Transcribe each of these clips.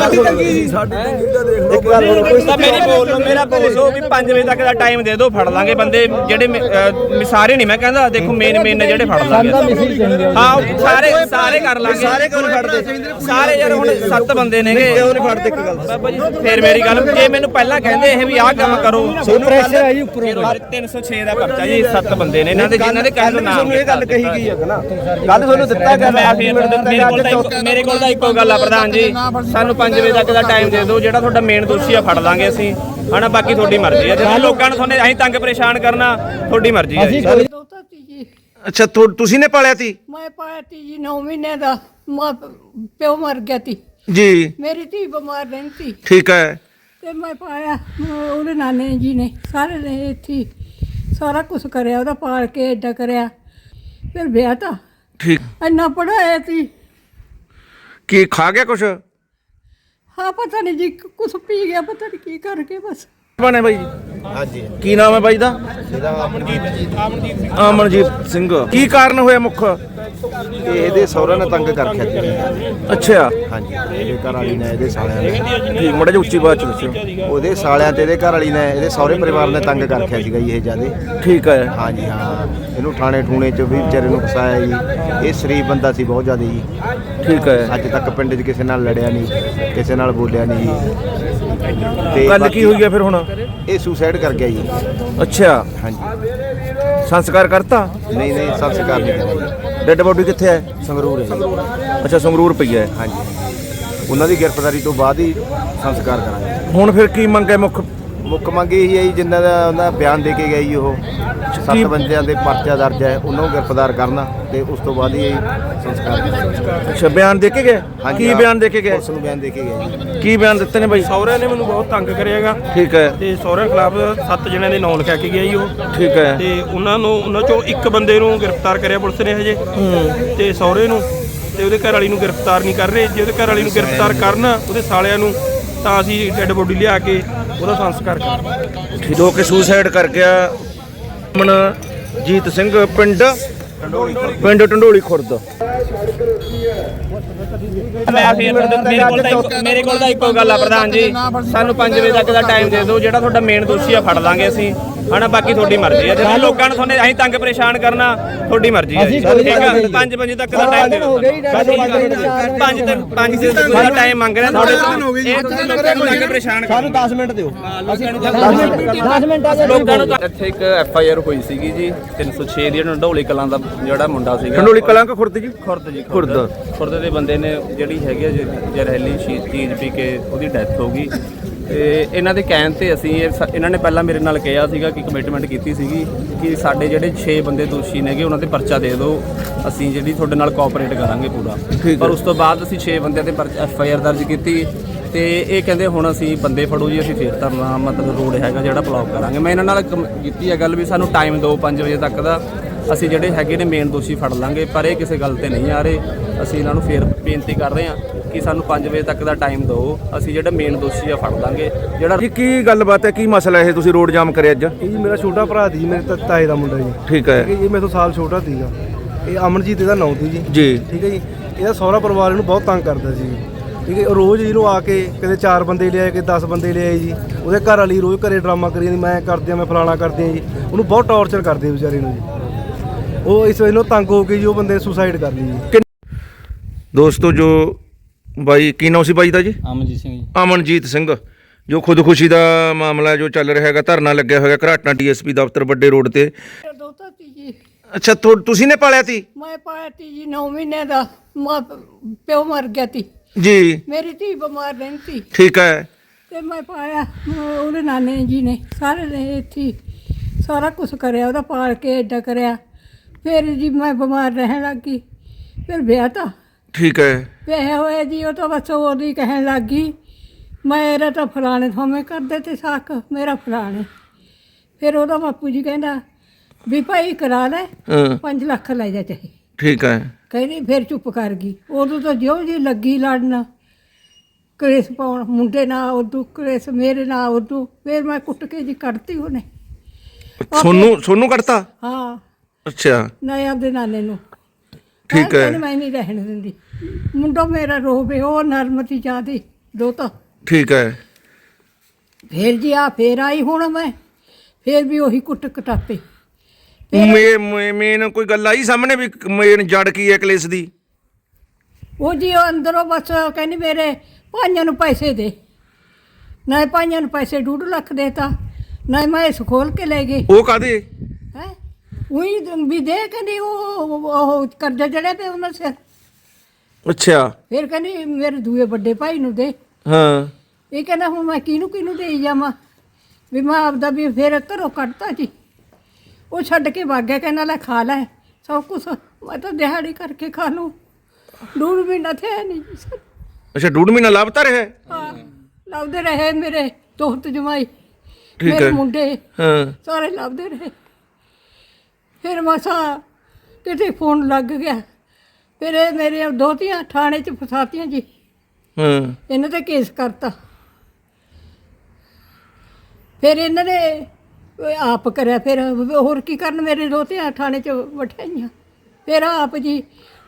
ਸਾਡੀ ਤੰਗੀ ਜੀ ਸਾਡੀ ਤੰਗੀ ਦਾ ਦੇਖ ਲਓ ਇੱਕ ਗੱਲ ਹੋਰ ਕੋਈ ਤਾਂ ਮੇਰੀ ਬੋਲ ਲਓ ਮੇਰਾ ਬੋਲ ਲਓ ਵੀ 5 ਵਜੇ ਤੱਕ ਦਾ ਟਾਈਮ ਦੇ ਦਿਓ ਫੜ ਲਾਂਗੇ ਬੰਦੇ ਜਿਹੜੇ ਸਾਰੇ ਨਹੀਂ ਮੈਂ ਕਹਿੰਦਾ ਦੇਖੋ ਮੇਨ ਮੇਨ ਨੇ ਜਿਹੜੇ ਫੜ ਲਾਂਗੇ। ਹਾਂ ਸਾਰੇ ਸਾਰੇ ਕਰ ਲਾਂਗੇ। ਸਾਰੇ ਕਿਉਂ ਨਹੀਂ ਫੜਦੇ? ਸਾਰੇ ਯਾਰ ਹੁਣ ਸੱਤ ਬੰਦੇ ਨੇਗੇ ਕਿਉਂ ਨਹੀਂ ਫੜਦੇ? ਇੱਕ ਗੱਲ ਬਾਬਾ ਜੀ ਫੇਰ ਮੇਰੀ ਗੱਲ ਜੇ ਮੈਨੂੰ ਪਹਿਲਾਂ ਕਹਿੰਦੇ ਇਹ ਵੀ ਆਹ ਕੰਮ ਕਰੋ ਪ੍ਰੈਸ਼ਰ ਜੀ ਉੱਪਰੋਂ 306 ਦਾ ਪਰਚਾ ਜੀ ਸੱਤ ਬੰਦੇ ਨੇ ਇਹਨਾਂ ਦੇ ਜਿਨ੍ਹਾਂ ਦੇ ਕਹਿਣ ਦਾ ਨਾਮ ਇਹ ਗੱਲ ਕਹੀ ਗਈ ਹੈ ਨਾ। ਕੱਲ ਤੁਹਾਨੂੰ ਦਿੱਤਾ ਗਿਆ ਮੇਰੇ ਕੋਲ ਤਾਂ ਮੇਰੇ ਕੋਲ ਤਾਂ ਇੱਕੋ ਗੱਲ ਆ ਪ੍ਰਧਾਨ ਜੀ। ਸਾਨੂੰ 5 ਵਜੇ ਤੱਕ ਦਾ ਟਾਈਮ ਦੇ ਦਿਓ ਜਿਹੜਾ ਤੁਹਾਡਾ ਮੇਨ ਦੋਸ਼ੀ ਆ ਫੜ ਲਾਂਗੇ ਅਸੀਂ। ਹਨਾ ਬਾਕੀ ਤੁਹਾਡੀ ਮਰਜ਼ੀ ਆ। ਜੇ ਲੋਕਾਂ ਨੂੰ ਤੁਹਾਨੂੰ ਅਸੀਂ ਤੰਗ ਪਰੇਸ਼ਾਨ ਕਰਨਾ ਤੁਹਾਡੀ ਮਰਜ਼ੀ ਆ ਜੀ। ਦੋਤਾ ਤੀ ਜੀ ਅੱਛਾ ਤੁ- ਤੁਸੀਂ ਨੇ ਪਾਲਿਆ ਤੀ ਮੈਂ ਪਾਇਆ ਤੀ ਜੀ 9 ਮਹੀਨੇ ਦਾ। ਮਾਂ ਪਿਓ ਮਰ ਗਿਆ ਤੀ ਜੀ। ਮੇਰੀ ਧੀ ਬਿਮਾਰ ਰਹਿੰਦੀ। ਠੀਕ ਹੈ। ਤੇ ਮੈਂ ਪਾਇਆ ਅਹ ਉਹਦੇ ਨਾਨੇ ਜੀ ਨੇ। ਸਾਰੇ ਨੇ ਇੱਥੇ ਹੀ ਸਾਰਾ ਕੁਝ ਕਰਿਆ ਉਹਦਾ ਪਾਲ ਕੇ ਏਦਾਂ ਕਰਿਆ। ਫਿਰ ਵਿਆਹ ਤਾਂ ਠੀਕ। ਇੰਨਾ ਪੜਾਇਆ ਤੀ ਕੀ ਖਾ ਗਿਆ ਕੁਛ? ਹਾਂ ਪਤਾ ਨਹੀਂ ਜੀ ਕੁਝ ਪੀ ਗਿਆ ਪਤਾ ਨਹੀਂ ਕੀ ਕਰਕੇ ਬਸ। ਬਣੇ ਬਾਈ ਹਾਂਜੀ। ਕੀ ਨਾਮ ਹੈ ਬਾਈ ਦਾ? ਇਹਦਾ ਅਮਨਜੀਤ ਸਿੰਘ। ਕੀ ਕਾਰਨ ਹੋਇਆ ਮੁੱਖ? ਇਹ ਇਹਦੇ ਸਹੁਰਾ ਨੇ ਤੰਗ ਕਰ ਰੱਖਿਆ ਸੀ ਅੱਛਾ। ਹਾਂਜੀ। ਇਹਦੇ ਘਰ ਵਾਲੀ ਨੇ ਇਹਦੇ ਸਾਲਿਆਂ ਨੇ। ਠੀਕ ਮੜਾ ਜਿਹਾ ਉੱਚੀ ਬਾਤ ਚ ਦੱਸਿਓ। ਉਹਦੇ ਸਾਲਿਆਂ ਤੇ ਇਹਦੇ ਘਰ ਵਾਲੀ ਨੇ ਇਹਦੇ ਸਹੁਰੇ ਪਰਿਵਾਰ ਨੇ ਤੰਗ ਕਰ ਰੱਖਿਆ ਸੀਗਾ ਜੀ ਇਹ ਜਿਆਦੇ। ਠੀਕ ਹੈ। ਹਾਂਜੀ ਹਾਂ। ਇਹਨੂੰ ਥਾਣੇ ਠੂਣੇ ਚ ਵੀ ਵਿਚਾਰੇ ਨੂੰ ਫਸਾਇਆ ਜੀ। ਇਹ ਸ਼ਰੀਫ ਬੰਦਾ ਸੀ ਬਹੁਤ ਜ਼ਿਆਦਾ ਜੀ। ਠੀਕ ਹੈ। ਅੱਜ ਤੱਕ ਪਿੰਡ 'ਚ ਕਿਸੇ ਨਾਲ ਲੜਿਆ ਨਹੀਂ ਕਿਸੇ ਨਾਲ ਬੋਲਿਆ ਨਹੀਂ। ਤੇ ਗੱਲ ਕੀ ਹੋਈ ਹੈ ਫਿਰ ਹੁਣ? ਇਹ ਸੁਸਾਈਡ ਕਰ ਗਿਆ ਜੀ। ਅੱਛਾ। ਹਾਂਜੀ। ਸੰਸਕਾਰ ਕਰਤਾ? ਨਹੀਂ ਨਹੀਂ ਸੰਸਕਾਰ ਨਹੀਂ ਕਰਿਆ ਡੈੱਡ ਬੋਡੀ ਕਿੱਥੇ ਹੈ? ਸੰਗਰੂਰ ਹੈ। ਅੱਛਾ ਸੰਗਰੂਰ ਪਈ ਹੈ। ਹਾਂਜੀ। ਉਹਨਾਂ ਦੀ ਗ੍ਰਿਫਤਾਰੀ ਤੋਂ ਬਾਅਦ ਹੀ ਸੰਸਕਾਰ ਕਰਾਂਗੇ। ਹੁਣ ਫਿਰ ਕੀ ਮੰਗ ਹੈ ਮੁੱਖ ਮੁੱਖ ਮੰਗ ਇਹ ਹੈ ਜੀ ਜਿਨ੍ਹਾਂ ਦਾ ਉਹਨਾਂ ਬਿਆਨ ਦੇ ਕੇ ਗਏ ਜੀ ਉਹ। ਸੱਤ ਬੰਦਿਆਂ ਦੇ ਪਰਚਾ ਦਰਜ ਹੈ ਉਹਨਾਂ ਨੂੰ ਗ੍ਰਿਫਤਾਰ ਕਰਨਾ ਤੇ ਉਸ ਤੋਂ ਬਾਅਦ ਹੀ ਸੰਸਕਾਰ ਅੱਛਾ ਬਿਆਨ ਦੇ ਕੇ ਗਏ? ਕੀ ਬਿਆਨ ਦੇ ਕੇ ਗਏ? ਉਸ ਨੂੰ ਬਿਆਨ ਦੇ ਕੇ ਗਏ ਜੀ। ਕੀ ਬਿਆਨ ਦਿੱਤੇ ਨੇ ਬਾਈ? ਸਹੁਰਿਆਂ ਨੇ ਮੈਨੂੰ ਬਹੁਤ ਤੰਗ ਕਰਿਆਗਾ ਠੀਕ ਹੈ। ਤੇ ਸਹੁਰਿਆਂ ਖਿਲਾਫ ਸੱਤ ਜਣਿਆਂ ਦੇ ਨਾਂ ਲਿਖਾ ਕੇ ਗਿਆ ਜੀ ਉਹ। ਠੀਕ ਹੈ। ਤੇ ਉਹਨਾਂ ਨੂੰ ਉਹਨਾਂ ਚੋਂ ਇੱਕ ਬੰਦੇ ਨੂੰ ਗ੍ਰਿਫਤਾਰ ਕਰਿਆ ਪੁਲਿਸ ਨੇ ਹਜੇ। ਤੇ ਸਹੁਰੇ ਨੂੰ ਤੇ ਉਹਦੇ ਘਰ ਵਾਲੀ ਨੂੰ ਗ੍ਰਿਫਤਾਰ ਨਹੀਂ ਕਰ ਰਹੇ। ਜੇ ਉਹਦੇ ਘਰ ਵਾਲੀ ਨੂੰ ਗ੍ਰਿਫਤਾਰ ਕਰਨ ਉਹਦੇ ਸਾਲਿਆਂ ਨੂੰ ਤਾਂ ਅਸੀਂ ਡੈੱਡ ਬੋਡੀ ਲਿਆ ਕੇ ਉਹਦਾ ਸੰਸਕਾਰ ਕਰਾਂਗੇ ਜੋ ਕਿ ਸੁਸਾਈਡ ਕਰ ਗਿਆ ਅਮਨਜੀਤ ਸਿੰਘ ਪਿੰਡ ਪਿੰਡ ਟੰਡੋਲੀ ਖੁਰਦ। ਮੈਂ ਫੇਰ ਮੇਰੇ ਕੋਲ ਮੇਰੇ ਤਾਂ ਇੱਕੋ ਗੱਲ ਆ ਪ੍ਰਧਾਨ ਜੀ। ਸਾਨੂੰ 5 ਵਜੇ ਤੱਕ ਦਾ ਟਾਈਮ ਦੇ ਦਿਓ। ਜਿਹੜਾ ਤੁਹਾਡਾ ਮੇਨ ਦੋਸ਼ੀ ਆ ਫੜ ਲਾਂਗੇ ਅਸੀਂ। ਹਨਾ ਬਾਕੀ ਤੁਹਾਡੀ ਮਰਜ਼ੀ ਆ ਜੇ ਲੋਕਾਂ ਨੂੰ ਤੁਹਾਨੂੰ ਅਸੀਂ ਤੰਗ ਪਰੇਸ਼ਾਨ ਕਰਨਾ ਤੁਹਾਡੀ ਮਰਜ਼ੀ ਆ ਜੀ। ਠੀਕ ਆ? 5 ਵਜੇ ਤੱਕ ਦਾ ਟਾਈਮ ਦੇ ਦਿਓ। 5 ਤੱਕ 5 ਦਿਨ ਤੱਕ ਦਾ ਟਾਈਮ ਮੰਗ ਰਿਹਾ ਤੁਹਾਡੇ ਤੋਂ। ਇਹ ਤੁਸੀਂ ਲੋਕਾਂ ਨੂੰ ਤੰਗ ਪਰੇਸ਼ਾਨ ਕਰ। ਸਾਨੂੰ 10 ਮਿੰਟ ਦਿਓ। ਲੋਕਾਂ ਨੂੰ ਇੱਥੇ ਇੱਕ ਐਫ ਆਈ ਆਰ ਹੋਈ ਸੀਗੀ ਜੀ 306 ਦੀ ਢੋਲੀ ਕਲਾਂ ਦਾ ਜਿਹੜਾ ਮੁੰਡਾ ਸੀਗਾ। ਟੰਡੋਲੀ ਕਲਾਂਕ ਖੁਰਦ ਜੀ? ਖੁਰਦ ਜੀ ਖੁਰਦ। ਖੁਰਦ। ਦੇ ਬੰਦੇ ਨੇ ਜਿਹੜੀ ਹੈਗੀ ਆ ਜ- ਜ਼ਹਿਰੀਲੀ ਸ਼ੀ- ਚੀਜ਼ ਪੀ ਕੇ ਉਹਦੀ ਡੈਥ ਹੋ ਗਈ। ਤੇ ਇਹਨਾਂ ਦੇ ਕਹਿਣ ਤੇ ਅਸੀਂ ਇਹ ਸ- ਇਹਨਾਂ ਨੇ ਪਹਿਲਾਂ ਮੇਰੇ ਨਾਲ ਕਿਹਾ ਸੀਗਾ ਕਿ ਕਮਿਟਮੈਂਟ ਕੀਤੀ ਸੀਗੀ ਕਿ ਸਾਡੇ ਜਿਹੜੇ 6 ਬੰਦੇ ਦੋਸ਼ੀ ਨੇਗੇ ਉਹਨਾਂ ਤੇ ਪਰਚਾ ਦੇ ਦਿਓ। ਅਸੀਂ ਜਿਹੜੀ ਤੁਹਾਡੇ ਨਾਲ ਕੋਆਪਰੇਟ ਕਰਾਂਗੇ ਪੂਰਾ। ਪਰ ਉਸ ਤੋਂ ਬਾਅਦ ਅਸੀਂ 6 ਬੰਦਿਆਂ ਤੇ ਐਫ ਆਈ ਆਰ ਦਰਜ ਕੀਤੀ। ਤੇ ਇਹ ਕਹਿੰਦੇ ਹੁਣ ਅਸੀਂ ਬੰਦੇ ਫੜੋ ਜੀ ਅਸੀਂ ਫੇਰ ਧਰਨਾ ਮਤਲਬ ਰੋਡ ਹੈਗਾ ਜਿਹੜਾ ਬਲੌਕ ਕਰਾਂਗੇ। ਮੈਂ ਇਹਨਾਂ ਨਾਲ ਕਮ- ਕੀਤੀ ਹੈ ਗੱਲ ਵੀ ਸਾਨੂੰ ਟਾਈਮ ਦਿਓ 5 ਵਜੇ ਤੱਕ ਦਾ। ਅਸੀਂ ਜਿਹੜੇ ਹੈਗੇ ਨੇ ਮੇਨ ਦੋਸ਼ੀ ਫੜ ਲਾਂਗੇ ਪਰ ਇਹ ਕਿਸੇ ਗੱਲ ਤੇ ਨਹੀਂ ਆ ਰਹੇ। ਅਸੀਂ ਇਹਨਾਂ ਨੂੰ ਫੇਰ ਬੇਨਤੀ ਕਰ ਰਹੇ ਹਾਂ ਕਿ ਸਾਨੂੰ 5 ਵਜੇ ਤੱਕ ਦਾ ਟਾਈਮ ਦਿਓ। ਅਸੀਂ ਜਿਹੜਾ ਮੇਨ ਦੋਸ਼ੀ ਆ ਫੜ ਲਾਂਗੇ। ਜਿਹੜਾ ਜੀ ਕੀ ਗੱਲਬਾਤ ਹੈ? ਕੀ ਮਸਲਾ ਇਹ? ਤੁਸੀਂ ਰੋਡ ਜਾਮ ਕਰਿਆ ਅੱਜ? ਇਹ ਜੀ ਮੇਰਾ ਛੋਟਾ ਭਰਾ ਸੀ ਮੇਰੇ ਤਾ- ਤਾਏ ਦਾ ਮੁੰਡਾ ਜੀ। ਠੀਕ ਹੈ। ਇਹ ਮੇਰੇ ਤੋਂ ਸਾਲ ਛੋਟਾ ਸੀਗਾ। ਇਹ ਅਮਨਜੀਤ ਇਹਦਾ ਨਾਂ ਸੀ ਜੀ। ਜੀ। ਠੀਕ ਹੈ ਜੀ ਇਹਦਾ ਸਹੁਰਾ ਪਰਿਵਾਰ ਇਹਨੂੰ ਬਹੁਤ ਤੰਗ ਕਰਦਾ ਸੀ। ਠੀਕ ਹੈ ਉਹ ਰੋਜ਼ ਇਹਨੂੰ ਆ ਕੇ ਕਦੇ 4 ਬੰਦੇ ਲਿਆਏ ਕਦੇ 10 ਬੰਦੇ ਲਿਆਏ ਜੀ। ਉਹਦੇ ਘਰ ਵਾਲੀ ਰੋਜ਼ ਘਰੇ ਡਰਾਮਾ ਕਰੀ ਜਾਂਦੀ ਮੈਂ ਕਰਦੀ ਆ ਮੈਂ ਫਲਾਣਾ ਕਰਦੀ ਆ ਜੀ। ਉਹਨੂੰ ਬਹੁਤ ਟੌਰਚਰ ਕਰਦੇ ਵਿਚਾਰੇ ਨੂੰ ਜੀ। ਉਹ ਇਸ ਵੇਲੇ ਤੰਗ ਹੋ ਕੇ ਜੀ ਉਹ ਬੰਦੇ ਸੁਸਾਈਡ ਕਰ ਲਈ ਜੀ। ਦੋਸਤੋ ਜੋ ਬਾਈ ਕੀ ਨਾਮ ਸੀ ਬਾਈ ਦਾ ਜੀ? ਅਮਨਜੀਤ ਸਿੰਘ ਜੀ। ਅਮਨਜੀਤ ਸਿੰਘ। ਜੋ ਖੁਦਕੁਸ਼ੀ ਦਾ ਮਾਮਲਾ ਜੋ ਚੱਲ ਰਿਹਾ ਹੈਗਾ ਧਰਨਾ ਲੱਗਿਆ ਹੋਇਆ ਘਰਾਟਾਂ ਡੀਐਸਪੀ ਦਫ਼ਤਰ ਵੱਡੇ ਰੋਡ ਤੇ। ਦੋਤਾ ਤੀ ਜੀ ਅੱਛਾ ਤੁ- ਤੁਸੀਂ ਨੇ ਪਾਲਿਆ ਤੀ? ਮੈਂ ਪਾਇਆ ਤੀ ਜੀ 9 ਮਹੀਨੇ ਦਾ। ਮਾਂ ਪਿਓ ਮਰ ਗਿਆ ਤੀ। ਜੀ। ਮੇਰੀ ਧੀ ਬਿਮਾਰ ਰਹਿੰਦੀ। ਠੀਕ ਹੈ। ਤੇ ਮੈਂ ਪਾਇਆ ਅਹ ਉਹਦੇ ਨਾਨੇ ਜੀ ਨੇ। ਸਾਰੇ ਨੇ ਇੱਥੇ ਹੀ ਸਾਰਾ ਕੁਝ ਕਰਿਆ ਉਹਦਾ ਪਾਲ ਕੇ ਏਦਾਂ ਕਰਿਆ। ਫਿਰ ਜੀ ਮੈਂ ਬਿਮਾਰ ਰਹਿਣ ਲੱਗੀ ਫਿਰ ਵਿਆਹ ਤਾਂ ਠੀਕ ਹੈ। ਵਿਆਹ ਹੋਇਆ ਜੀ ਉਹ ਤਾਂ ਬਸ ਉਹਦੀ ਕਹਿਣ ਲੱਗੀ ਮੇਰਾ ਤਾਂ ਫਲਾਣੇ ਥੋਵੇਂ ਕਰਦੇ ਤੇ ਸਾਕ ਮੇਰਾ ਫਲਾਣੇ। ਫਿਰ ਉਹਦਾ ਬਾਪੂ ਜੀ ਕਹਿੰਦਾ ਵੀ ਭਾਈ ਕਰਾ ਲੈ ਹਾਂ। 5 ਲੱਖ ਲੈ ਜਾ ਚਾਹੇ। ਠੀਕ ਹੈ। ਕਹਿੰਦੀ ਫਿਰ ਚੁੱਪ ਕਰ ਗਈ। ਉਦੋਂ ਤਾਂ ਜਿਉਂ ਜੀ ਲੱਗੀ ਲੜਨ ਕਲੇਸ ਪਾਉਣ ਮੁੰਡੇ ਨਾਲ ਉਦੋਂ ਕਲੇਸ ਮੇਰੇ ਨਾਲ ਉਦੋਂ ਫਿਰ ਮੈਂ ਕੁੱਟ ਕੇ ਜੀ ਕੱਢਤੀ ਉਹਨੇ। ਸੋਨੂੰ ਸੋਨੂੰ ਕੱਢਤਾ? ਹਾਂ। ਅੱਛਾ। ਨਾ ਆਪਦੇ ਨਾਨੇ ਨੂੰ। ਠੀਕ ਹੈ। ਮੈਂ ਨਹੀਂ ਰਹਿਣ ਦਿੰਦੀ। ਮੁੰਡਾ ਮੇਰਾ ਰੋਵੇ ਉਹ ਨਰਮਤੀ ਜਾਦੀ ਦੋ ਤਾਂ ਠੀਕ ਹੈ। ਫੇਰ ਜੀ ਆ ਫੇਰ ਆਈ ਹੁਣ ਮੈਂ ਫੇਰ ਵੀ ਉਹੀ ਕੁੱਟ ਕਟਾਪੇ ਮੇ ਮੇਨ ਕੋਈ ਗੱਲ ਆਈ ਸਾਹਮਣੇ ਵੀ ਮੇਨ ਜੜ ਕੀ ਹੈ ਕਲੇਸ਼ ਦੀ? ਉਹ ਜੀ ਉਹ ਅੰਦਰੋਂ ਬਸ ਕਹਿੰਦੀ ਮੇਰੇ ਭਾਈਆਂ ਨੂੰ ਪੈਸੇ ਦੇ। ਨਾ ਭਾਈਆਂ ਨੂੰ ਪੈਸੇ ਡੂਢ ਲੱਖ ਦੇਤਾ। ਨਾ ਮੈਂ ਇਸ ਖੋਲ ਕੇ ਲੈ ਗਈ ਉਹ ਕਾਦੇ ਉਹੀ ਵੀ ਦੇ ਕਹਿੰਦੀ ਉਹ ਉਹ ਕਰਜ਼ਾ ਜੜੇ ਤੇ ਉਹਨਾਂ ਸਿਰ। ਅੱਛਾ। ਫਿਰ ਕਹਿੰਦੀ ਮੇਰੇ ਦੂਏ ਵੱਡੇ ਭਾਈ ਨੂੰ ਦੇ। ਹਾਂ। ਇਹ ਕਹਿੰਦਾ ਹੁਣ ਮੈਂ ਕਿਹਨੂੰ ਕਿਹਨੂੰ ਦੇਈ ਜਾਵਾਂ? ਵੀ ਮੈਂ ਆਪਦਾ ਵੀ ਫਿਰ ਘਰੋਂ ਕੱਢਤਾ ਜੀ। ਉਹ ਛੱਡ ਕੇ ਵਗ ਗਿਆ ਕਹਿੰਦਾ ਲੈ ਖਾ ਲੈ। ਸਭ ਕੁਛ ਮੈਂ ਤਾਂ ਦਿਹਾੜੀ ਕਰਕੇ ਖਾ ਲੂੰ। ਡੂੜ ਵੀ ਨਾ ਥੇ ਨਹੀਂ ਜੀ ਸਰ। ਅੱਛਾ ਡੂਢ ਮਹੀਨਾ ਲਾਪਤਾ ਰਿਹਾ? ਹੈ? ਹਾਂ ਲੱਭਦੇ ਰਹੇ ਮੇਰੇ ਦੋਸਤ ਜਮਾਈ। ਮੇਰੇ। ਮੁੰਡੇ। ਹਾਂ। ਸਾਰੇ ਲੱਭਦੇ ਰਹੇ। ਫਿਰ ਮਸਾ ਕਿਤੇ ਫੋਨ ਲੱਗ ਗਿਆ। ਫਿਰ ਇਹ ਮੇਰੇ ਦੋਤੀਆਂ ਥਾਣੇ 'ਚ ਫਸਾਤੀਆਂ ਜੀ। ਹਾਂ। ਇਹਨਾਂ ਤੇ ਕੇਸ ਕਰਤਾ। ਫਿਰ ਇਹਨਾਂ ਨੇ ਆਪ ਕਰਿਆ। ਫਿਰ ਹੋਰ ਕੀ ਕਰਨ ਮੇਰੇ ਦੋਤੀਆਂ ਥਾਣੇ 'ਚ ਵਠਾਈਆਂ ਫਿਰ ਆਪ ਜੀ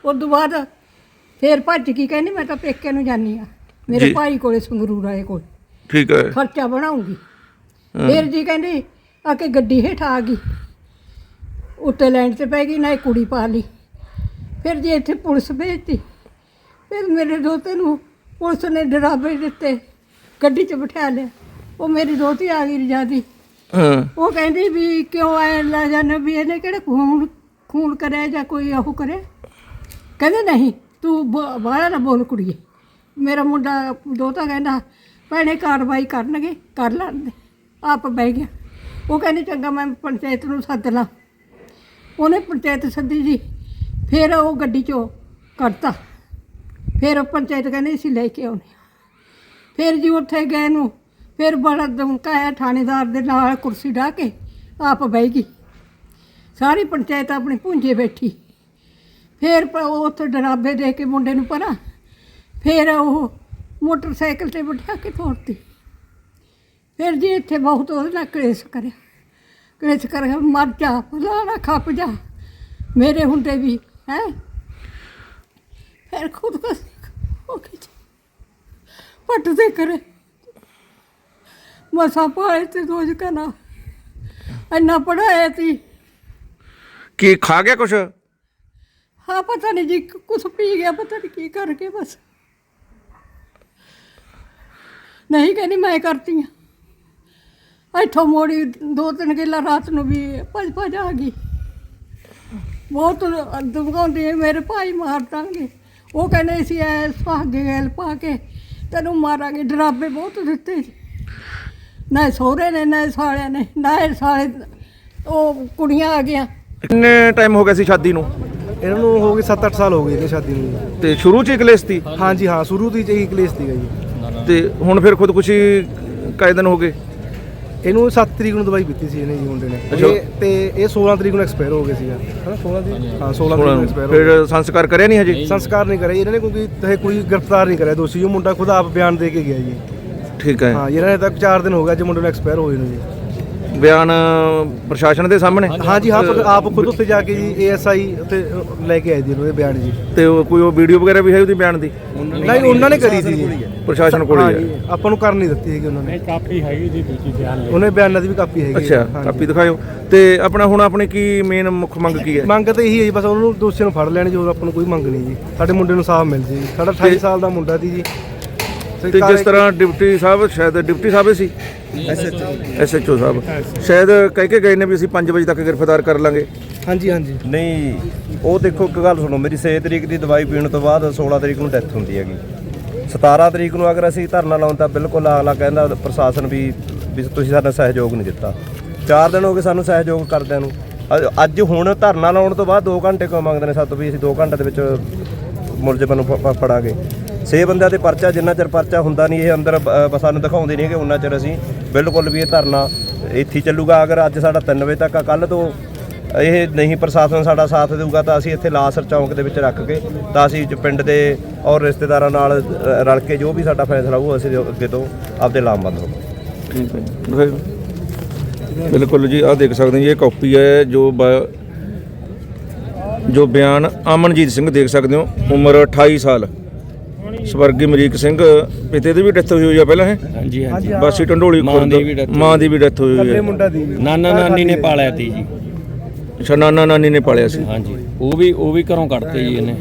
ਉਸ ਤੋਂ ਬਾਅਦ ਫਿਰ ਭੱਜ ਗਈ। ਕਹਿੰਦੀ ਮੈਂ ਤਾਂ ਪੇਕੇ ਨੂੰ ਜਾਨੀ ਆ ਮੇਰੇ ਜੀ। ਭਾਈ ਕੋਲੇ ਸੰਗਰੂਰ ਆਏ ਕੋਲ। ਠੀਕ ਹੈ। ਖਰਚਾ ਬਣਾਉਂਗੀ। ਫਿਰ ਜੀ ਕਹਿੰਦੀ ਆ ਕੇ ਗੱਡੀ ਹੇਠ ਆ ਗਈ। ਉੱਤੇ ਲੈਣ ਤੇ ਪੈ ਗਈ ਨਾ ਕੁੜੀ ਪਾ ਲਈ। ਫਿਰ ਜੀ ਇੱਥੇ ਪੁਲਿਸ ਭੇਜਤੀ ਫਿਰ ਮੇਰੇ ਦੋਤੇ ਨੂੰ ਪੁਲਿਸ ਨੇ ਡਰਾਵੇ ਦਿੱਤੇ ਗੱਡੀ 'ਚ ਬਿਠਾ ਲਿਆ। ਉਹ ਮੇਰੀ ਦੋਤੀ ਆ ਗਈ ਰਜਾਦੀ ਹਾਂ। ਉਹ ਕਹਿੰਦੀ ਵੀ ਕਿਉਂ ਆਏ ਲੈ ਜਾਨੇ ਵੀ ਇਹਨੇ ਕਿਹੜੇ ਖੂਨ ਖੂਨ ਕਰਿਆ ਜਾਂ ਕੋਈ ਉਹ ਕਰੇ ਕਹਿੰਦੇ ਨਹੀਂ ਤੂੰ ਬ- ਬਾਹਰ ਨਾ ਬੋਲ ਕੁੜੀਏ। ਮੇਰਾ ਮੁੰਡਾ ਦੋਤਾ ਕਹਿੰਦਾ ਭੈਣੇ ਕਾਰਵਾਈ ਕਰਨਗੇ ਕਰ ਲੈਣ ਦੇ ਆਪ ਬਹਿ ਗਿਆ। ਉਹ ਕਹਿੰਦੀ ਚੰਗਾ ਮੈਂ ਪੰਚਾਇਤ ਨੂੰ ਸੱਦ ਲਾਂ। ਉਹਨੇ ਪੰਚਾਇਤ ਸੱਦੀ ਜੀ। ਫਿਰ ਉਹ ਗੱਡੀ ਚੋਂ ਕੱਢਤਾ। ਫਿਰ ਉਹ ਪੰਚਾਇਤ ਕਹਿੰਦੇ, ਅਸੀਂ ਲੈ ਕੇ ਆਉਣੇ ਆ। ਫਿਰ ਜੀ ਉੱਥੇ ਗਏ ਨੂੰ। ਫਿਰ ਬੜਾ ਧਮਕਾਇਆ ਥਾਣੇਦਾਰ ਦੇ ਨਾਲ, ਕੁਰਸੀ ਢਾ ਕੇ ਆਪ ਬਹਿ ਗਈ। ਸਾਰੀ ਪੰਚਾਇਤ ਆਪਣੇ ਪੁੰਜੇ ਬੈਠੀ। ਫਿਰ ਉਹ ਉੱਥੇ ਡਰਾਬੇ ਦੇ ਕੇ ਮੁੰਡੇ ਨੂੰ ਪਰਾਂ। ਫਿਰ ਉਹ ਮੋਟਰਸਾਈਕਲ ਤੇ ਬਿਠਾ ਕੇ ਤੋਰਤੀ। ਫਿਰ ਜੀ ਇੱਥੇ ਬਹੁਤ ਉਹਦੇ ਨਾਲ ਕਲੇਸ਼ ਕਰਿਆ। ਕਲੇਸ਼ ਕਰ ਮਰ ਜਾ ਫਲਾਣਾ ਖੱਪ ਜਾ। ਮੇਰੇ ਹੁੰਦੇ ਵੀ ਹੈ? ਫਿਰ ਖੁਦ ਕਸ ਹੋ ਗਈ। ਪੱਟ ਦੇ ਕਰੇ ਮਸਾ ਪਾਏ ਤੇ ਰੋਜ਼ ਕਨਾ ਇੰਨਾ ਪੜਾਇਆ ਤੀ ਕੀ ਖਾ ਗਿਆ ਕੁਛ? ਹਾਂ ਪਤਾ ਨਹੀਂ ਜੀ ਕੁਛ ਪੀ ਗਿਆ ਪਤਾ ਨਹੀਂ ਕੀ ਕਰ ਕੇ ਬਸ। ਨਹੀਂ ਕਹਿੰਦੀ ਮੈਂ ਕਰਤੀ ਆ ਇੱਥੋਂ ਮੋੜੀ ਦੋ ਤਿੰਨ ਕਿੱਲਾ ਰਾਤ ਨੂੰ ਵੀ ਭੱਜ ਭੱਜ ਆ ਗਈ। ਬਹੁਤ ਦੁਮਕਾਉਂਦੀ ਹੈ ਮੇਰੇ ਭਾਈ ਮਾਰ ਦਾਂਗੇ। ਉਹ ਕਹਿੰਦੇ ਸੀ ਐ ਸੁਹਾਗੇ ਗੈਲ ਪਾ ਕੇ ਤੈਨੂੰ ਮਾਰਾਂਗੇ। ਡਰਾਬੇ ਬਹੁਤ ਦਿੱਤੇ ਸੀ। ਨਾ ਸਹੁਰੇ ਨੇ ਨਾ ਸਾਲਿਆਂ ਨੇ ਨਾ ਇਹ ਸਾਲੇ ਉਹ ਕੁੜੀਆਂ ਆ ਗਈਆਂ। ਕਿੰਨੇ ਟਾਈਮ ਹੋ ਗਿਆ ਸੀ ਸ਼ਾਦੀ ਨੂੰ? ਇਹਨਾਂ ਨੂੰ ਹੋ ਗਏ 7-8 ਸਾਲ ਹੋ ਗਏ ਨੇ ਸ਼ਾਦੀ ਨੂੰ। ਤੇ ਸ਼ੁਰੂ ਚ ਹੀ ਕਲੇਸ਼ ਸੀ? ਹਾਂਜੀ ਹਾਂ ਸ਼ੁਰੂ ਤੋਂ ਹੀ ਕਲੇਸ਼ ਸੀਗਾ ਜੀ। ਤੇ ਹੁਣ ਫਿਰ ਖੁਦਕੁਸ਼ੀ ਕਾਇ ਦਿਨ ਹੋ ਗਏ? ਇਹਨੂੰ 7 ਤਰੀਕ ਨੂੰ ਦਵਾਈ ਪੀਤੀ ਸੀ ਇਹਨੇ ਜੀ ਮੁੰਡੇ ਨੇ। ਇਹ- ਤੇ ਇਹ 16 ਤਰੀਕ ਨੂੰ ਐਕਸਪਾਇਰ ਹੋ ਗਿਆ ਸੀਗਾ। ਹਾਂ 16 ਤਰੀਕ ਹਾਂ 16 ਤਰੀਕ ਨੂੰ ਐਕਸਪਾਇਰ ਹੋ ਗਿਆ ਫਿਰ ਸੰਸਕਾਰ ਕਰਿਆ ਨਹੀਂ ਹਜੇ? ਸੰਸਕਾਰ ਨਹੀਂ ਕਰਿਆ ਜੀ, ਇਹਨਾਂ ਨੇ ਕਿਉਂਕਿ ਇਹ ਕੋਈ ਗ੍ਰਿਫਤਾਰ ਨਹੀਂ ਕਰਿਆ ਦੋਸ਼ੀ। ਉਹ ਮੁੰਡਾ ਖੁਦ ਆਪ ਬਿਆਨ ਦੇ ਕੇ ਗਿਆ ਜੀ। ਠੀਕ ਹੈ। ਹਾਂ ਜੀ, ਇਹਨਾਂ ਨੇ ਤੱਕ 4 ਦਿਨ ਹੋ ਗਏ ਅੱਜ ਮੁੰਡੇ ਨੂੰ ਐਕਸਪਾਇਰ ਹੋਏ ਨੂੰ ਜੀ। ਬਿਆਨ ਪ੍ਰਸ਼ਾਸਨ ਦੇ ਸਾਹਮਣੇ? ਹਾਂ ਜੀ ਆਪ ਆਪ ਖੁਦ ਉੱਥੇ ਜਾ ਕੇ ਜੀ ਏਐਸਆਈ ਉੱਥੇ ਲੈ ਕੇ ਆਏ ਜੀ ਉਹਦੇ ਬਿਆਨ ਜੀ। ਤੇ ਉਹ ਕੋਈ ਉਹ ਵੀਡੀਓ ਵਗੈਰਾ ਵੀ ਹੈ ਉਹਦੀ ਬਿਆਨ ਦੀ? ਨਹੀਂ ਉਹਨਾਂ ਨੇ ਕਰੀ ਸੀ ਜੀ। ਪ੍ਰਸ਼ਾਸਨ ਕੋਲ ਹਾਂ ਆਪਾਂ ਨੂੰ ਕਰ ਨਹੀਂ ਦਿੱਤੀ ਹੈਗੀ ਉਹਨਾਂ ਨੇ। ਕਾਫੀ ਹੈਗੀ ਜੀ ਦੂਜੀ ਬਿਆਨ ਲਈ ਉਹਨੇ ਬਿਆਨਾਂ ਦੀ ਵੀ ਕਾਪੀ ਹੈਗੀ। ਅੱਛਾ। ਕਾਪੀ ਦਿਖਾਇਓ। ਤੇ ਆਪਣਾ ਹੁਣ ਆਪਣੀ ਕੀ ਮੇਨ ਮੁੱਖ ਮੰਗ ਕੀ ਹੈ? ਮੰਗ ਤਾਂ ਇਹੀ ਹੈ ਜੀ ਬਸ ਉਹਨੂੰ ਦੋਸ਼ੀ ਨੂੰ ਫੜ ਲੈਣ ਜੀ ਹੋਰ ਆਪਾਂ ਨੂੰ ਕੋਈ ਮੰਗ ਨਹੀਂ ਜੀ। ਸਾਡੇ ਮੁੰਡੇ ਨੂੰ ਸਾਫ਼ ਮਿਲ ਜੇ ਸਾਡਾ 28 ਸਾਲ ਦਾ ਮੁੰਡਾ ਸੀ ਜੀ। ਤੇ ਜਿਸ ਤਰ੍ਹਾਂ ਡਿਪਟੀ ਸਾਹਿਬ ਸ਼ਾਇਦ ਡਿਪਟੀ ਸਾਹਿਬ ਸੀ? ਐਸਐਚਓ ਸਾਹਿਬ। ਸ਼ਾਇਦ ਕਹਿ ਕੇ ਗਏ ਨੇ ਵੀ ਅਸੀਂ 5 ਵਜੇ ਤੱਕ ਗ੍ਰਿਫਤਾਰ ਕਰ ਲਾਂਗੇ। ਹਾਂਜੀ ਹਾਂਜੀ। ਨਹੀਂ ਉਹ ਦੇਖੋ ਇੱਕ ਗੱਲ ਸੁਣੋ ਮੇਰੀ 6 ਤਰੀਕ ਦੀ ਦਵਾਈ ਪੀਣ ਤੋਂ ਬਾਅਦ 16 ਤਰੀਕ ਨੂੰ ਡੈਥ ਹੁੰਦੀ ਹੈਗੀ। 17 ਤਰੀਕ ਨੂੰ ਅਗਰ ਅਸੀਂ ਧਰਨਾ ਲਾਉਣ ਤਾਂ ਬਿਲਕੁਲ ਅਗਲਾ ਕਹਿੰਦਾ ਪ੍ਰਸ਼ਾਸਨ ਵੀ ਵੀ ਤੁਸੀਂ ਸਾਡਾ ਸਹਿਯੋਗ ਨਹੀਂ ਦਿੱਤਾ। 4 ਦਿਨ ਹੋ ਗਏ ਸਾਨੂੰ ਸਹਿਯੋਗ ਕਰਦਿਆਂ ਨੂੰ। ਅੱਜ ਹੁਣ ਧਰਨਾ ਲਾਉਣ ਤੋਂ ਬਾਅਦ 2 ਘੰਟੇ ਕਿਉਂ ਮੰਗਦੇ ਨੇ ਸਾਤੋਂ ਵੀ ਅਸੀਂ 2 ਘੰਟੇ ਦੇ ਵਿੱਚ ਮੁਲਜ਼ਮਾਂ ਨੂੰ ਫੜਾਂਗੇ। ਛੇ ਬੰਦਿਆਂ ਤੇ ਪਰਚਾ ਜਿੰਨਾ ਚਿਰ ਪਰਚਾ ਹੁੰਦਾ ਨਹੀਂ ਇਹ ਅੰਦਰ ਸਾਨੂੰ ਦਿਖਾਉਂਦੇ ਨਹੀਂ ਕਿ ਉਹਨਾਂ ਚਿਰ ਅਸੀਂ ਬਿਲਕੁਲ ਵੀ ਇਹ ਧਰਨਾ ਇੱਥੇ ਚੱਲੂਗਾ। ਅਗਰ ਅੱਜ ਸਾਡਾ 3 ਵਜੇ ਤੱਕ ਆ ਕੱਲ ਤੋਂ ਇਹ ਨਹੀਂ ਪ੍ਰਸ਼ਾਸਨ ਸਾਡਾ ਸਾਥ ਦੇਊਗਾ ਤਾਂ ਅਸੀਂ ਇੱਥੇ ਲਾਸਰ ਚੌਂਕ ਦੇ ਵਿੱਚ ਰੱਖ ਕੇ ਤਾਂ ਅਸੀਂ ਪਿੰਡ ਦੇ ਔਰ ਰਿਸ਼ਤੇਦਾਰਾਂ ਨਾਲ ਰਲ ਕੇ ਜੋ ਵੀ ਸਾਡਾ ਫੈਸਲਾ ਹੋਊ, ਅਸੀਂ ਅੱਗੇ ਤੋਂ ਆਪਦੇ ਲਾਮਬੰਦ ਹੋਵਾਂਗੇ ਠੀਕ ਹੈ ਬਿਲਕੁਲ ਜੀ, ਆਹ ਦੇਖ ਸਕਦੇ ਜੀ, ਇਹ ਕਾਪੀ ਹੈ ਜੋ ਬ- ਜੋ ਬਿਆਨ ਅਮਨਜੀਤ ਸਿੰਘ ਦੇਖ ਸਕਦੇ ਹੋ, ਉਮਰ 28 ਸਾਲ। ਸਵਰਗੀ ਅਮਰੀਕ ਸਿੰਘ ਪਿਤੇ ਦੀ ਵੀ ਡੈਥ ਹੋਈ ਹੋਈ ਆ ਪਹਿਲਾਂ ਹੈ ਹਾਂਜੀ ਹਾਂਜੀ। ਬਾਸੀ ਟੰਡੋਲੀ ਮਾਂ ਖੁਰਦ ਦੀ ਵੀ death ਮਾਂ ਦੀ ਵੀ ਡੈਥ ਹੋਈ ਹੋਈ ਹੈ ਮੁੰਡਾ ਦੀ ਨਾਨਾ ਨਾਨੀ ਨੇ ਪਾਲਿਆ ਤੀ ਜੀ। ਅੱਛਾ ਨਾਨਾ ਨਾਨੀ ਨੇ ਪਾਲਿਆ ਸੀ। ਹਾਂਜੀ। ਉਹ ਵੀ ਉਹ ਵੀ ਘਰੋਂ ਕੱਢਤੇ ਜੀ ਇਹਨੇ।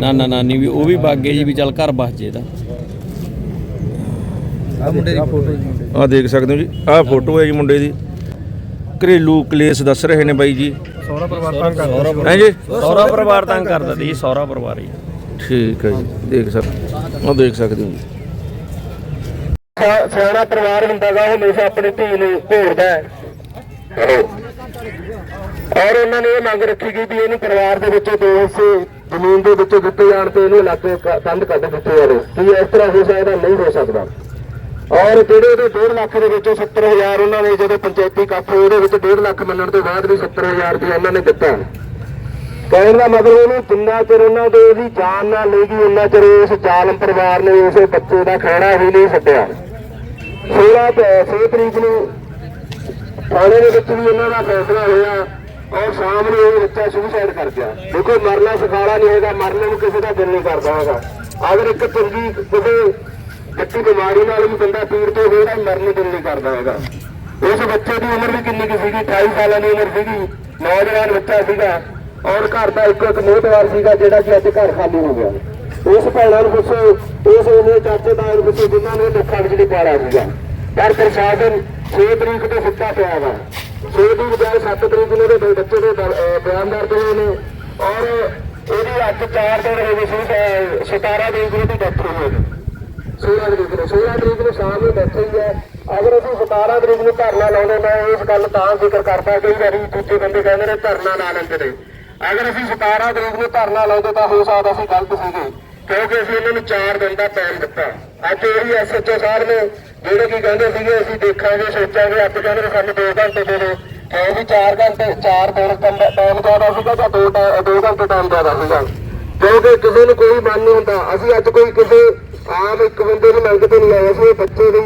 ਨਾਨਾ ਨਾਨੀ ਵੀ ਉਹ ਵੀ ਬਾਗੇ ਜੀ ਵੀ ਚੱਲ ਘਰ ਬਸ ਜੇ ਦਾ ਆਹ ਦੇਖ ਸਕਦੇ ਹੋ ਜੀ ਆਹ ਫੋਟੋ ਹੈ ਜੀ ਮੁੰਡੇ ਦੀ। ਘਰੇਲੂ ਕਲੇਸ਼ ਦੱਸ ਰਹੇ ਨੇ ਬਾਈ ਜੀ। ਸਹੁਰਾ ਪਰਿਵਾਰ ਤੰਗ ਕਰਦਾ ਹੈ ਜੀ? ਸਹੁਰਾ ਪਰਿਵਾਰ ਤੰਗ ਕਰਦਾ ਤੀ ਜੀ ਸਹੁਰਾ ਪਰਿਵਾਰ ਹੀ। ਠੀਕ ਹੈ ਜੀ ਦੇਖ ਸਕਦੇ ਉਹ ਦੇਖ ਸਕਦੇ ਹੋ ਜੀ। ਸਿਆਣਾ ਪਰਿਵਾਰ ਹੁੰਦਾਗਾ ਉਹ ਹਮੇਸ਼ਾ ਆਪਣੀ ਧੀ ਨੂੰ ਘੋੜਦਾ ਹੈ। ਔਰ ਉਹਨਾਂ ਨੇ ਇਹ ਮੰਗ ਰੱਖੀ ਗਈ ਵੀ ਇਹਨੂੰ ਪਰਿਵਾਰ ਦੇ ਵਿੱਚੋਂ ਦੋ ਹਿੱਸੇ ਜ਼ਮੀਨ ਦੇ ਵਿੱਚੋਂ ਦਿੱਤੇ ਜਾਣ ਤੇ ਇਹਨੂੰ ਇਲਾਕੇ ਕੰਧ ਕੱਢ ਦਿੱਤੇ ਜਾਵੇ ਕੀ ਇਸ ਤਰ੍ਹਾਂ ਹੋ ਸਕਦਾ? ਨਹੀਂ ਹੋ ਸਕਦਾ। ਔਰ ਜਿਹੜੇ ਉਹਦੇ 1.5 ਲੱਖ ਦੇ ਵਿੱਚੋਂ 70000 ਉਹਨਾਂ ਨੇ ਜਦੋਂ ਪੰਚਾਇਤੀ ਹੋਏ ਉਹਦੇ ਵਿੱਚ 1.5 ਲੱਖ ਮੰਨਣ ਤੋਂ ਬਾਅਦ ਵੀ 70000 ਰੁਪਏ ਉਹਨਾਂ ਨੇ ਦਿੱਤਾ। ਕਹਿਣ ਦਾ ਮਤਲਬ ਉਹਨੂੰ ਜਿੰਨਾ ਚਿਰ ਉਹਨਾਂ ਦੇ ਉਹਦੀ ਜਾਨ ਨਾ ਲੈ ਉਹਨਾਂ ਚਿਰ ਉਸ ਜ਼ਾਲਮ ਪਰਿਵਾਰ ਨੇ ਉਸ ਬੱਚੇ ਦਾ ਖਾਣਾ ਹੀ ਨਹੀਂ ਛੱਡਿਆ। 16 ਤੇ 6 ਤਰੀਕ ਨੂੰ ਥਾਣੇ ਦੇ ਵਿੱਚ ਵੀ ਇਹਨਾਂ ਦਾ ਫੈਸਲਾ ਹੋਇਆ ਔਰ ਸ਼ਾਮ ਨੂੰ ਇਹ ਬੱਚਾ ਸੁਸਾਈਡ ਕਰ ਗਿਆ। ਦੇਖੋ, ਮਰਨਾ ਸੁਖਾਲਾ ਨਹੀਂ ਹੈਗਾ, ਮਰਨ ਨੂੰ ਕਿਸੇ ਦਾ ਦਿਲ ਨਹੀਂ ਕਰਦਾ ਹੈਗਾ। ਅਗਰ ਇੱਕ ਚੰਗੀ ਕਿਸੇ ਜੱਟੀ ਬਿਮਾਰੀ ਨਾਲ ਵੀ ਬੰਦਾ ਪੀੜਤ ਹੋਵੇ ਤਾਂ ਮਰਨ ਨੂੰ ਦਿਲ ਨਹੀਂ ਕਰਦਾ ਹੈਗਾ। ਉਸ ਬੱਚੇ ਦੀ ਉਮਰ ਵੀ ਕਿੰਨੀ ਕੁ ਸੀਗੀ? 28 ਸਾਲਾਂ ਦੀ ਉਮਰ ਸੀਗੀ। ਨੌਜਵਾਨ ਬੱਚਾ ਸੀਗਾ। ਔਰ ਘਰ ਦਾ ਇੱਕੋ ਇੱਕ ਮੋਹਤਵਾਰ ਸੀਗਾ ਜਿਹੜਾ ਕਿ ਅੱਜ ਘਰ ਖਾਲੀ ਹੋ ਗਿਆ। ਉਸ ਭੈਣਾਂ ਨੂੰ ਪੁੱਛੋ, ਉਸ ਉਹਦੇ ਚਾਚੇ ਦਾ ਨੂੰ ਪੁੱਛੋ, ਜਿਨ੍ਹਾਂ ਨੇ ਦੁੱਖਾਂ ਵਿੱਚ ਨਹੀਂ ਪਾਇਆ ਸੀਗਾ। ਪਰ ਪ੍ਰਸ਼ਾਸਨ 6 ਤਰੀਕ ਤੋਂ ਸੁੱਤਾ ਪਿਆ ਵਾ। 6 ਦੀ ਬਜਾਏ 7 ਤਰੀਕ ਨੂੰ ਉਹਦੇ ਬੱਚੇ ਦੇ ਬਿਆਨ ਦਰਜ ਹੋਏ ਨੇ। ਔਰ ਇਹਦੀ ਅੱਜ 4 ਦਿਨ ਹੋ ਗਏ ਸੀ ਅਹ 17 ਤਰੀਕ ਨੂੰ ਦੀ ਡੈਥ ਹੋਈ ਹੈ। 16 ਤਰੀਕ ਨੂੰ 16 ਤਰੀਕ ਨੂੰ ਸ਼ਾਮ ਨੂੰ ਡੈਥ ਹੋਈ ਹੈ। ਅਗਰ ਅਸੀਂ 17 ਤਰੀਕ ਨੂੰ ਧਰਨਾ ਲਾਉਂਦੇ ਮੈਂ ਇਸ ਗੱਲ ਤਾਂ ਜ਼ਿਕਰ ਕਰਦਾ, ਕਈ ਵਾਰੀ ਦੂਜੇ ਬੰਦੇ ਕਹਿੰਦੇ ਨੇ ਧਰਨਾ ਨਾ ਲੈਂਦੇ ਨੇ। ਅਗਰ ਅਸੀਂ 17 ਤਰੀਕ ਨੂੰ ਧਰਨਾ ਲਾਉਂਦੇ ਤਾਂ ਹੋ ਸਕਦਾ ਅਸੀਂ ਗਲਤ ਸੀਗੇ। ਕਿਉਂਕਿ ਅਸੀਂ ਇਹਨਾਂ ਨੂੰ 4 ਦਿਨ ਦਾ ਟਾਈਮ ਦਿੱਤਾ। ਅੱਜ ਉਹੀ ਐਸਐਚਓ ਸਾਹਿਬ ਨੇ ਜਿਹੜੇ ਕੀ ਕਹਿੰਦੇ ਸੀਗੇ, ਅਸੀਂ ਦੇਖਾਂਗੇ, ਸੋਚਾਂਗੇ, ਅੱਜ ਕਹਿੰਦੇ ਸਾਨੂੰ 2 ਘੰਟੇ ਦੇ ਦਿਓ। ਕਿਉਂ ਵੀ 4 ਘੰਟੇ 4 ਦਿਨ ਟਾਈਮ ਜ਼ਿਆਦਾ ਸੀਗਾ ਜਾਂ 2 2 ਘੰਟੇ ਟਾਈਮ ਜ਼ਿਆਦਾ ਸੀਗਾ? ਕਿਉਂਕਿ ਕਿਸੇ ਨੂੰ ਕੋਈ ਮਨ ਨਹੀਂ ਹੁੰਦਾ। ਅਸੀਂ ਅੱਜ ਕੋਈ ਕਿਸੇ ਆਮ ਇੱਕ ਬੰਦੇ ਨੂੰ ਮੰਗ ਤੇ ਨਹੀਂ ਆਏ, ਅਸੀਂ ਬੱਚੇ ਦੀ